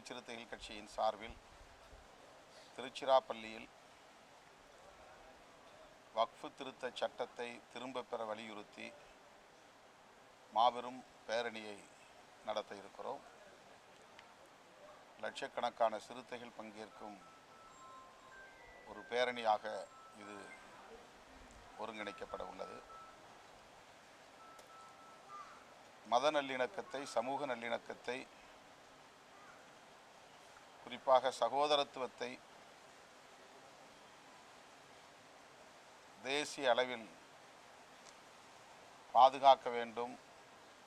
விடுதலை சிறுத்தைகள் கட்சியின் சார்பில் திருச்சிராப்பள்ளியில் வக்ஃபு திருத்த சட்டத்தை திரும்ப பெற வலியுறுத்தி மாபெரும் பேரணியை நடத்த இருக்கிறோம். லட்சக்கணக்கான சிறுத்தைகள் பங்கேற்கும் ஒரு பேரணியாக இது ஒருங்கிணைக்கப்பட உள்ளது. மத நல்லிணக்கத்தை சமூக நல்லிணக்கத்தை குறிப்பாக சகோதரத்துவத்தை தேசிய அளவில் பாதுகாக்க வேண்டும்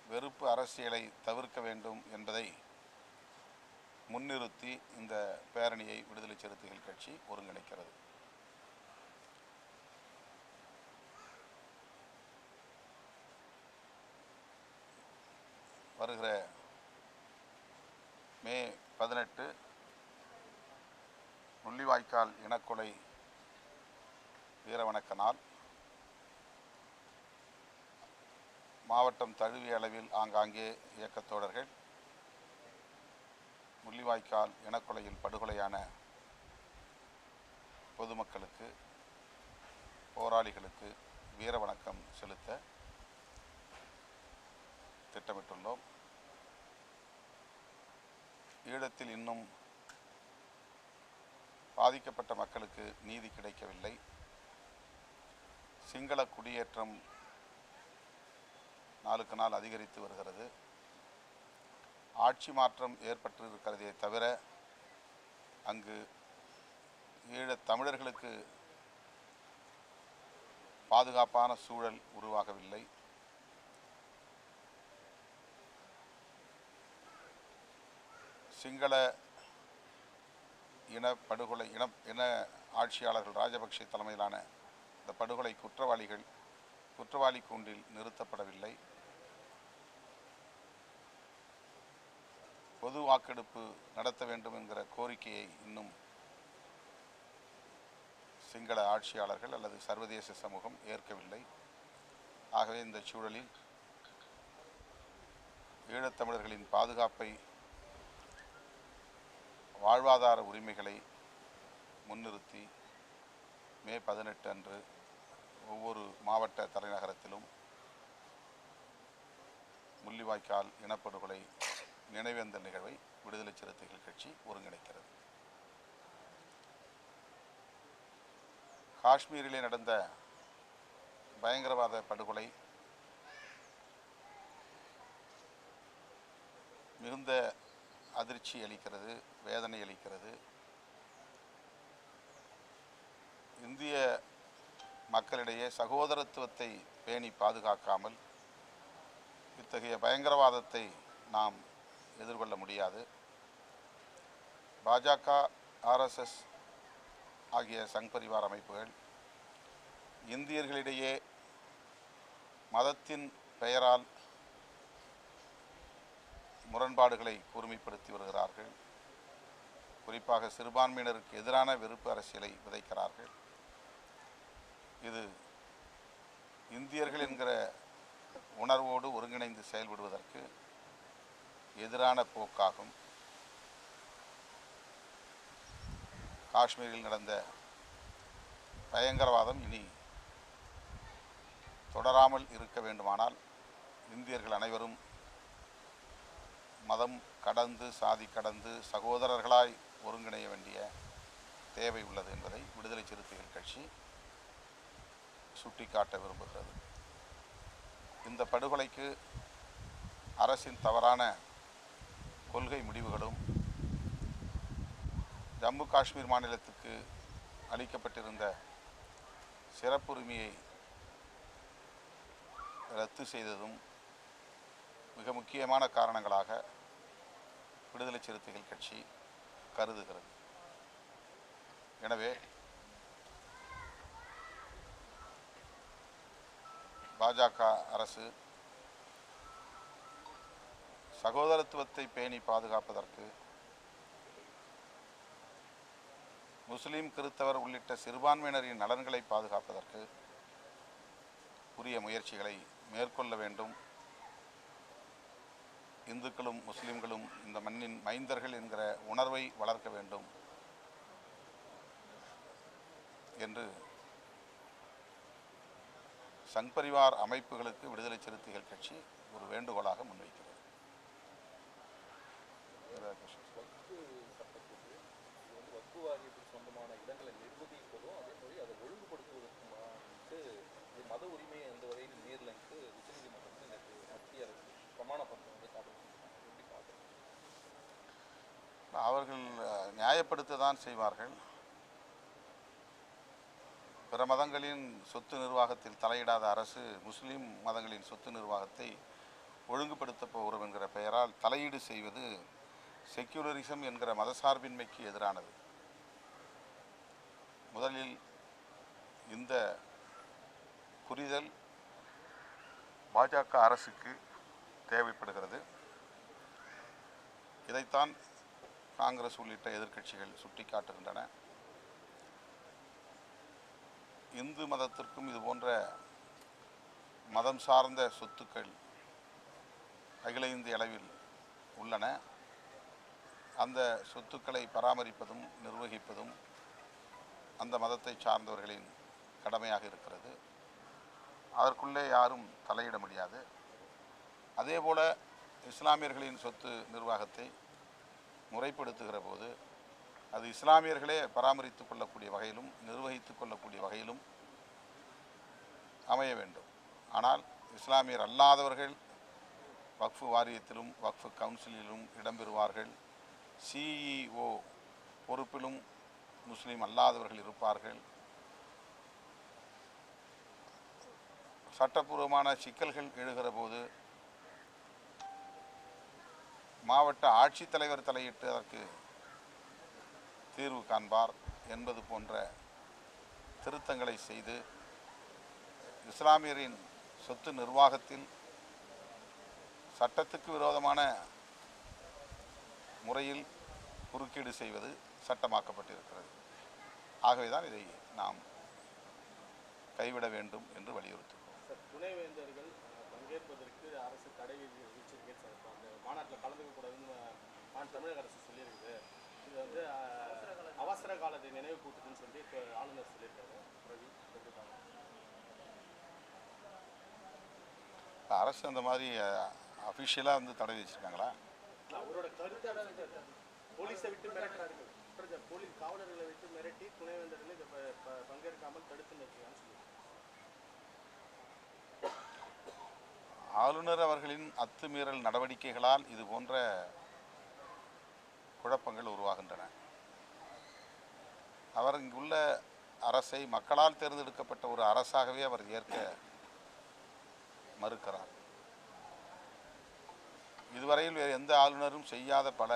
வெறுப்பு அரசியலை தவிர்க்க வேண்டும் என்பதை முன்னிறுத்தி இந்த பேரணியை விடுதலை சிறுத்தைகள் கட்சி ஒருங்கிணைக்கிறது. வருகிற மே பதினெட்டு முள்ளிவாய்க்கால் இனக்கொலை வீரவணக்க நாள் மாவட்டம் தழுவிய அளவில் ஆங்காங்கே இயக்கத் தோழர்கள் முள்ளிவாய்க்கால் இனக்கொலையில் படுகொலையான பொதுமக்களுக்கு போராளிகளுக்கு வீரவணக்கம் செலுத்த திட்டமிட்டுள்ளோம். ஈழத்தில் இன்னும் பாதிக்கப்பட்ட மக்களுக்கு நீதி கிடைக்கவில்லை. சிங்கள குடியேற்றம் நாளுக்கு நாள் அதிகரித்து வருகிறது. ஆட்சி மாற்றம் ஏற்பட்டு இருக்கிறதே தவிர அங்கு ஈழத் தமிழர்களுக்கு பாதுகாப்பான சூழல் உருவாகவில்லை. சிங்கள இன படுகொலை இன இன ஆட்சியாளர்கள் ராஜபக்ஷ தலைமையிலான இந்த படுகொலை குற்றவாளிகள் குற்றவாளி கூண்டில் நிறுத்தப்படவில்லை. பொது வாக்கெடுப்பு நடத்த வேண்டும் என்கிற கோரிக்கையை இன்னும் சிங்கள ஆட்சியாளர்கள் அல்லது சர்வதேச சமூகம் ஏற்கவில்லை. ஆகவே இந்த சூழலில் ஈழத்தமிழர்களின் பாதுகாப்பை வாழ்வாதார உரிமைகளை முன்னிறுத்தி மே பதினெட்டு அன்று ஒவ்வொரு மாவட்ட தலைநகரத்திலும் முள்ளிவாய்க்கால் இனப்படுகொலை நினைவேந்தல் நிகழ்வை விடுதலை சிறுத்தைகள் கட்சி ஒருங்கிணைக்கிறது. காஷ்மீரிலே நடந்த பயங்கரவாத படுகொலை மிகுந்த அதிர்ச்சி அளிக்கிறது வேதனை அளிக்கிறது. இந்திய மக்களிடையே சகோதரத்துவத்தை பேணி பாதுகாக்காமல் இத்தகைய பயங்கரவாதத்தை நாம் எதிர்கொள்ள முடியாது. பாஜக ஆர்எஸ்எஸ் ஆகிய சங் பரிவார் அமைப்புகள் இந்தியர்களிடையே மதத்தின் பெயரால் முரண்பாடுகளை கூர்மைப்படுத்தி வருகிறார்கள். குறிப்பாக சிறுபான்மையினருக்கு எதிரான வெறுப்பு அரசியலை விதைக்கிறார்கள். இது இந்தியர்கள் என்கிற உணர்வோடு ஒருங்கிணைந்து செயல்படுவதற்கு எதிரான போக்காகும். காஷ்மீரில் நடந்த பயங்கரவாதம் இனி தொடராமல் இருக்க வேண்டுமானால் இந்தியர்கள் அனைவரும் மதம் கடந்து சாதி கடந்து சகோதரர்களாய் ஒருங்கிணைய வேண்டிய தேவை உள்ளது என்பதை விடுதலை சிறுத்தைகள் கட்சி சுட்டிக்காட்ட விரும்புகிறது. இந்த படுகொலைக்கு அரசின் தவறான கொள்கை முடிவுகளும் ஜம்மு காஷ்மீர் மாநிலத்துக்கு அளிக்கப்பட்டிருந்த சிறப்புரிமையை ரத்து செய்ததும் மிக முக்கியமான காரணங்களாக விடுதலை சிறுத்தைகள் கட்சி கருதுகிறது. எனவே பாஜக அரசு சகோதரத்துவத்தை பேணி பாதுகாப்பதற்கு முஸ்லீம் கிறித்தவர் உள்ளிட்ட சிறுபான்மையினரின் நலன்களை பாதுகாப்பதற்கு உரிய முயற்சிகளை மேற்கொள்ள வேண்டும். இந்துக்களும் முஸ்லிம்களும் இந்த மண்ணின் மைந்தர்கள் என்கிற உணர்வை வளர்க்க வேண்டும் என்று சங் பரிவார் அமைப்புகளுக்கு விடுதலை சிறுத்தைகள் கட்சி ஒரு வேண்டுகோளாக முன்வைக்கிறது. வந்து சொந்தமான இடங்களை அதை மத உரிமையை எந்த வரையில் நேரில் உச்சநீதிமன்றம் வந்து மத்திய அரசு பிரமாண பத்திரம் வந்து தாக்கல் பண்ணியிருக்காங்க. எப்படி பார்க்குறீங்க அவர்கள் நியாயப்படுத்த தான் செய்வார்கள். பிற மதங்களின் சொத்து நிர்வாகத்தில் தலையிடாத அரசு முஸ்லீம் மதங்களின் சொத்து நிர்வாகத்தை ஒழுங்குபடுத்தப் போகிறோம் என்கிற பெயரால் தலையீடு செய்வது செக்யூலரிசம் என்கிற மதசார்பின்மைக்கு எதிரானது. முதலில் இந்த புரிதல் பாஜக அரசுக்கு தேவைப்படுகிறது. இதைத்தான் காங்கிரஸ் உள்ளிட்ட எதிர்க்கட்சிகள் சுட்டிக்காட்டுகின்றன இந்து மதத்திற்கும் இது போன்ற மதம் சார்ந்த சொத்துக்கள் அகில இந்திய அளவில் உள்ளன. அந்த சொத்துக்களை பராமரிப்பதும் நிர்வகிப்பதும் அந்த மதத்தை சார்ந்தவர்களின் கடமையாக இருக்கிறது. அதற்குள்ளே யாரும் தலையிட முடியாது. அதேபோல இஸ்லாமியர்களின் சொத்து நிர்வாகத்தை முறைப்படுத்துகிற போது அது இஸ்லாமியர்களே பராமரித்து கொள்ளக்கூடிய வகையிலும் நிர்வகித்து கொள்ளக்கூடிய வகையிலும் அமைய வேண்டும். ஆனால் இஸ்லாமியர் அல்லாதவர்கள் வக்ஃபு வாரியத்திலும் வக்ஃபு கவுன்சிலிலும் இடம்பெறுவார்கள். சிஇஓ பொறுப்பிலும் முஸ்லீம் அல்லாதவர்கள் இருப்பார்கள். சட்டப்பூர்வமான சிக்கல்கள் எழுகிற போது மாவட்ட ஆட்சித்தலைவர் தலையிட்டு அதற்கு தீர்வு காண்பார் என்பது போன்ற திருத்தங்களை செய்து இஸ்லாமியரின் சொத்து நிர்வாகத்தில் சட்டத்துக்கு விரோதமான முறையில் குறுக்கீடு செய்வது சட்டமாக்கப்பட்டிருக்கிறது. ஆகவேதான் இதை நாம் கைவிட வேண்டும் என்று வலியுறுத்துகிறோம். துணைவேந்தர்கள் பங்கேற்பதற்கு அரசு தடை விதிச்சிருக்கு சார் இப்போ அந்த மாநாட்டில் கலந்துக்க கூடாதுன்னு அஹ், தமிழக அரசு சொல்லியிருக்குது. இது வந்து அவசர காலத்தை நினைவு கூட்டுதுன்னு சொல்லி இப்போ ஆளுநர் சொல்லியிருக்காரு. ரவி? அரசு அந்த மாதிரி அஃபிஷியலாக வந்து தடை வச்சுருக்காங்களா அவரோட கருத்து போலீஸை விட்டு மிரட்டுறாரு. போலீஸ் காவலர்களை விட்டு மிரட்டி துணைவேந்தர்களை பங்கேற்காமல் தடுத்து நிறுத்துறான்னு சொல்லி ஆளுநர் அவர்களின் அத்துமீறல் நடவடிக்கைகளால் இது போன்ற குழப்பங்கள் உருவாகின்றன. அவர் இங்குள்ள அரசை மக்களால் தேர்ந்தெடுக்கப்பட்ட ஒரு அரசாகவே அவர் ஏற்க மறுக்கிறார். இதுவரையில் வேறு எந்த ஆளுநரும் செய்யாத பல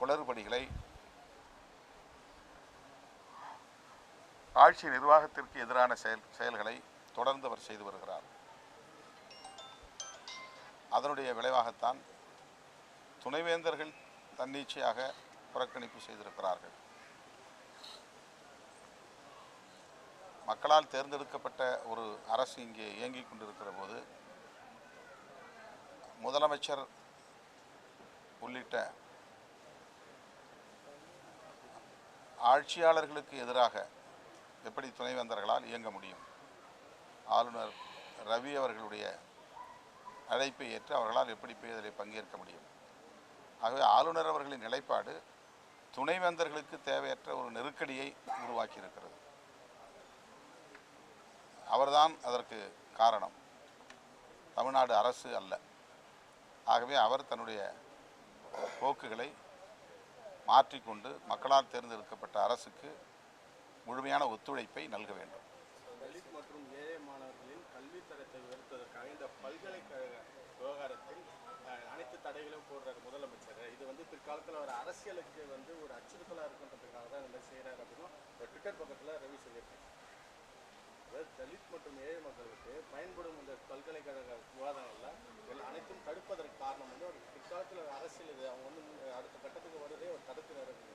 குளறுபடிகளை ஆட்சி நிர்வாகத்திற்கு எதிரான செயல் செயல்களை தொடர்ந்து அவர் செய்து வருகிறார். அதனுடைய விளைவாகத்தான் துணைவேந்தர்கள் தன்னிச்சையாக புறக்கணிப்பு செய்திருக்கிறார்கள். மக்களால் தேர்ந்தெடுக்கப்பட்ட ஒரு அரசு இங்கே இயங்கிக் கொண்டிருக்கிற போது முதலமைச்சர் உள்ளிட்ட ஆட்சியாளர்களுக்கு எதிராக எப்படி துணைவேந்தர்களால் இயங்க முடியும்? ஆளுநர் ரவி அவர்களுடைய அழைப்பை ஏற்று அவர்களால் எப்படி போய் அதில் பங்கேற்க முடியும்? ஆகவே ஆளுநர் அவர்களின் நிலைப்பாடு துணைவேந்தர்களுக்கு தேவையற்ற ஒரு நெருக்கடியை உருவாக்கி இருக்கிறது அவர்தான் அதற்கு காரணம். தமிழ்நாடு அரசு அல்ல. ஆகவே அவர் தன்னுடைய போக்குகளை மாற்றிக்கொண்டு மக்களால் தேர்ந்தெடுக்கப்பட்ட அரசுக்கு முழுமையான ஒத்துழைப்பை நல்க வேண்டும். தடத்தை உயர்த்துவதற்காக இந்த பல்கலைக்கழக விவகாரத்தில் அனைத்து தடைகளும் போடுறாரு முதலமைச்சர். இது வந்து பிற்காலத்தில் ஒரு அரசியலுக்கு வந்து ஒரு அச்சுறுத்தலாக இருக்குன்றதுக்காக தான் இந்த மாதிரி செய்கிறாரு அப்படின்னு ஒரு ட்விட்டர் பக்கத்தில் ரவி சொல்லியிருக்காங்க அதாவது தலித் மற்றும் ஏழை மக்களுக்கு பயன்படும் இந்த பல்கலைக்கழக விவாதங்களில் அனைத்தும் தடுப்பதற்கு காரணம் வந்து ஒரு பிற்காலத்தில் ஒரு அரசியல் இது அவங்க வந்து அடுத்த கட்டத்துக்கு வருவதே ஒரு தடுத்து நிறுத்துறது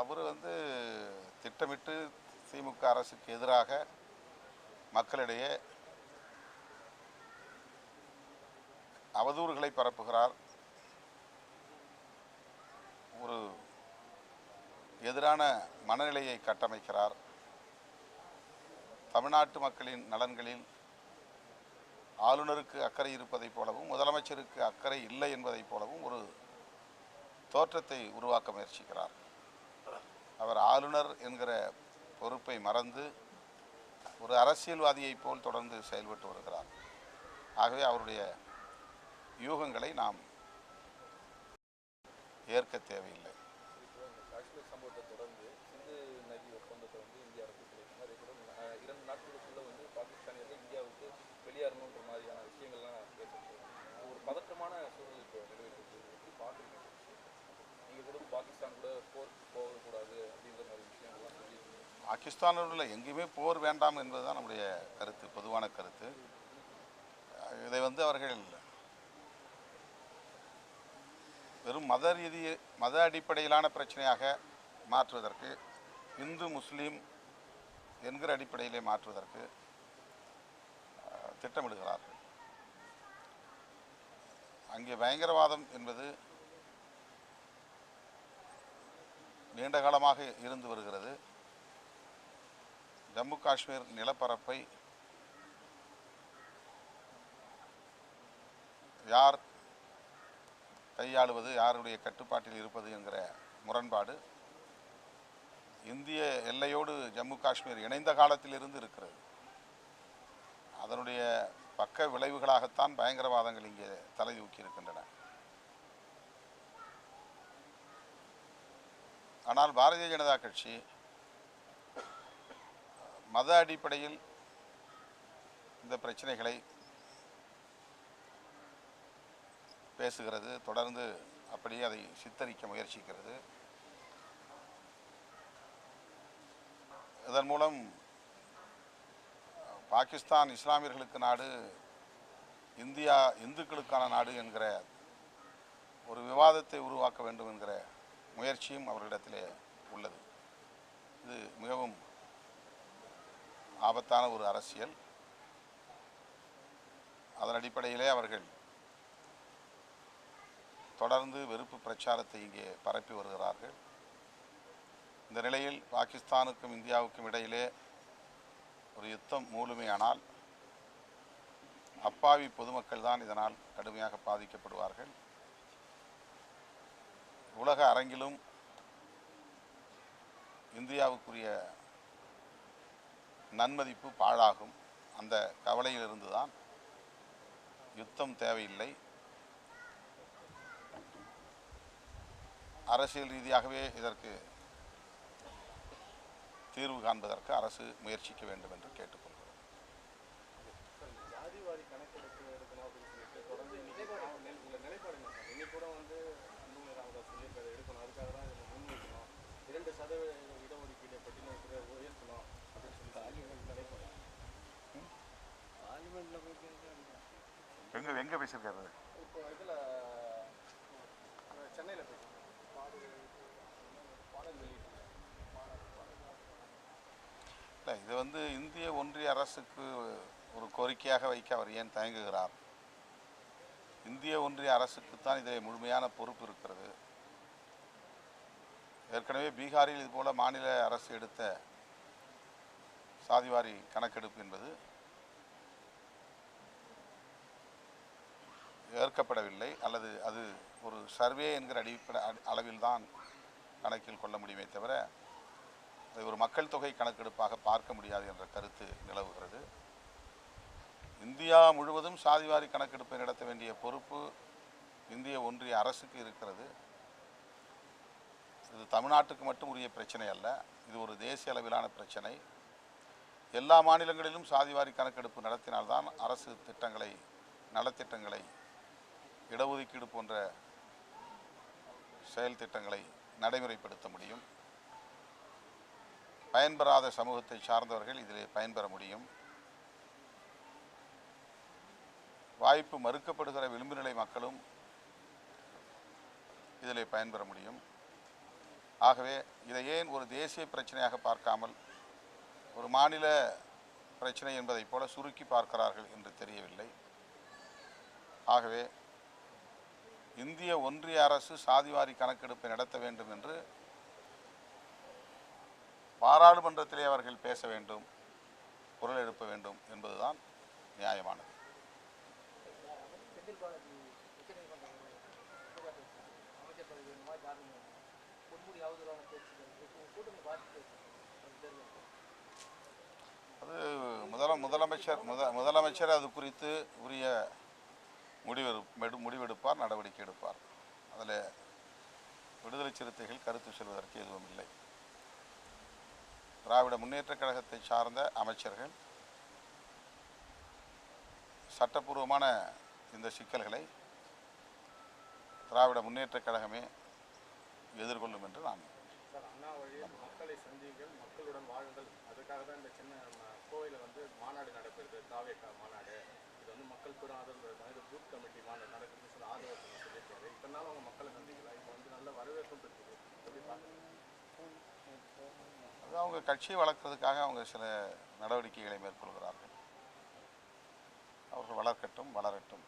அவர் வந்து திட்டமிட்டு திமுக அரசுக்கு எதிராக மக்களிடையே அவதூறுகளை பரப்புகிறார். ஒரு எதிரான மனநிலையை கட்டமைக்கிறார். தமிழ்நாட்டு மக்களின் நலன்களில் ஆளுநருக்கு அக்கறை இருப்பதைப் போலவும் முதலமைச்சருக்கு அக்கறை இல்லை என்பதைப் போலவும் ஒரு தோற்றத்தை உருவாக்க முயற்சிக்கிறார். அவர் ஆளுநர் என்கிற பொறுப்பை மறந்து ஒரு அரசியல்வாதியைப் போல் தொடர்ந்து செயல்பட்டு வருகிறார். ஆகவே அவருடைய யூகங்களை நாம் ஏற்க தேவையில்லை. இப்போ சம்பவத்தை தொடர்ந்து சிந்து நதி வந்து கூட இரண்டு வந்து இந்தியாவுக்கு வெளியேறணுன்ற மாதிரியான விஷயங்கள்லாம் ஒரு நீங்கள் கூட பாகிஸ்தான் கூட போர் போகக்கூடாது அப்படின்னு பாகிஸ்தானில் உள்ள எங்கேயுமே போர் வேண்டாம் என்பது தான் நம்முடைய கருத்து பொதுவான கருத்து. இதை வந்து அவர்கள் வெறும் மத ரீதி மத அடிப்படையிலான பிரச்சனையாக மாற்றுவதற்கு இந்து முஸ்லீம் என்கிற அடிப்படையிலே மாற்றுவதற்கு திட்டமிடுகிறார்கள். அங்கே பயங்கரவாதம் என்பது நீண்ட காலமாக இருந்து வருகிறது. ஜம்மு காஷ்மீர் நிலப்பரப்பை யார் கையாளுவது யாருடைய கட்டுப்பாட்டில் இருப்பது என்கிற முரண்பாடு இந்திய எல்லையோடு ஜம்மு காஷ்மீர் இணைந்த காலத்திலிருந்து இருக்கிறது. அதனுடைய பக்க விளைவுகளாகத்தான் பயங்கரவாதங்கள் இங்கே தலை தூக்கியிருக்கின்றன ஆனால் பாரதிய ஜனதா கட்சி மத அடிப்படையில் இந்த பிரச்சனைகளை பேசுகிறது தொடர்ந்து அப்படியே அதை சித்தரிக்க முயற்சிக்கிறது. இதன் மூலம் பாகிஸ்தான் இஸ்லாமியர்களுக்கு நாடு இந்தியா இந்துக்களுக்கான நாடு என்கிற ஒரு விவாதத்தை உருவாக்க வேண்டும் என்கிற முயற்சியும் அவர்களிடத்திலே உள்ளது. இது மிகவும் ஆபத்தான ஒரு அரசியல். அதன் அடிப்படையிலே அவர்கள் தொடர்ந்து வெறுப்பு பிரச்சாரத்தை இங்கே பரப்பி வருகிறார்கள். இந்த நிலையில் பாகிஸ்தானுக்கும் இந்தியாவுக்கும் இடையிலே ஒரு யுத்தம் மூலுமையானால் அப்பாவி பொதுமக்கள் தான் இதனால் கடுமையாக பாதிக்கப்படுவார்கள். உலக அரங்கிலும் இந்தியாவுக்குரிய நன்மதிப்பு பாழாகும். அந்த கவலையிலிருந்து தான் யுத்தம் தேவையில்லை. அரசியல் ரீதியாகவே இதற்கு தீர்வு காண்பதற்கு அரசு முயற்சிக்க வேண்டும் என்று கேட்டு ஜாதிவாரி கணக்கெடுப்பு எடுக்கணும் அப்படின்னு சொல்லிட்டு தொடர்ந்து இன்னைக்கு நான் நில- உங்க நிலைப்பாடு என்ன சார் இன்னைக்கு கூட வந்து அன்புமணி ராமதாஸ் சொல்லியிருக்காரு எடுக்கணும் அதுக்காக தான் இதை முன்வைக்கணும் இரண்டு சதவீத இடஒதுக்கீடு பட்டியலில் உயர்த்தணும் அப்படின்னு சொல்லி நிலைப்பாடு பார்லிமெண்ட்டில் போய் எங்க எங்க பேசியிருக்காரு சென்னையில் இல்லை இது வந்து இந்திய ஒன்றிய அரசுக்கு ஒரு கோரிக்கையாக வைக்க அவர் ஏன் தயங்குகிறார்? இந்திய ஒன்றிய அரசுக்குத்தான் இதில் முழுமையான பொறுப்பு இருக்கிறது. ஏற்கனவே பீகாரில் இதுபோல மாநில அரசு எடுத்த சாதிவாரி கணக்கெடுப்பு என்பது ஏற்கப்படவில்லை அல்லது அது ஒரு சர்வே என்கிற அடிப்படை அளவில் தான் கணக்கில் கொள்ள முடியுமே தவிர அதை ஒரு மக்கள் தொகை கணக்கெடுப்பாக பார்க்க முடியாது என்ற கருத்து நிலவுகிறது. இந்தியா முழுவதும் சாதிவாரி கணக்கெடுப்பை நடத்த வேண்டிய பொறுப்பு இந்திய ஒன்றிய அரசுக்கு இருக்கிறது. இது தமிழ்நாட்டுக்கு மட்டும் உரிய பிரச்சனை அல்ல. இது ஒரு தேசிய அளவிலான பிரச்சனை. எல்லா மாநிலங்களிலும் சாதிவாரி கணக்கெடுப்பு நடத்தினால்தான் அரசு திட்டங்களை நலத்திட்டங்களை இடஒதுக்கீடு போன்ற செயல் திட்டங்களை நடைமுறைப்படுத்த முடியும். பயன்பெறாத சமூகத்தை சார்ந்தவர்கள் இதில் பயன்பெற முடியும். வாய்ப்பு மறுக்கப்படுகிற விளிம்பு நிலை மக்களும் இதில் பயன்பெற முடியும். ஆகவே இதை ஏன் ஒரு தேசிய பிரச்சனையாக பார்க்காமல் ஒரு மாநில பிரச்சனை என்பதைப் போல சுருக்கி பார்க்கிறார்கள் என்று தெரியவில்லை. ஆகவே இந்திய ஒன்றிய அரசு சாதிவாரி கணக்கெடுப்பை நடத்த வேண்டும் என்று பாராளுமன்றத்திலே அவர்கள் பேச வேண்டும் குரல் எழுப்ப வேண்டும் என்பதுதான் நியாயமானது. அது முதல முதலமைச்சர் முத முதலமைச்சர் அது குறித்து உரிய முடிவெடு முடிவெடுப்பார் நடவடிக்கை எடுப்பார். அதில் விடுதலை சிறுத்தைகள் கருத்து சொல்வதற்கு எதுவும் இல்லை. திராவிட முன்னேற்றக் கழகத்தை சார்ந்த அமைச்சர்கள் சட்டப்பூர்வமான இந்த சிக்கல்களை திராவிட முன்னேற்றக் கழகமே எதிர்கொள்ளும் என்று நான் மக்களை சந்திங்கள் மக்களுடன் வாழுங்கள். அதுக்காக தான் இந்த சின்ன கோவையில வந்து மாநாடு நடக்கிறது தாவேக்கா மாநாடு. இது வந்து மக்கள் பெரும் ஆதரவு இருக்காங்க இது பூத் கமிட்டி மாநில நடக்குதுன்னு சொல்லி ஆதரவு சொல்லியிருக்காரு. இத்தனால அவங்க மக்களை சந்திக்கலாம் இப்போ வந்து நல்ல வரவேற்பும் இருக்குது எப்படி பார்க்குறீங்க? அவங்க கட்சியை வளர்க்குறதுக்காக அவங்க சில நடவடிக்கைகளை மேற்கொள்கிறார்கள். அவர்கள் வளர்க்கட்டும் வளரட்டும்.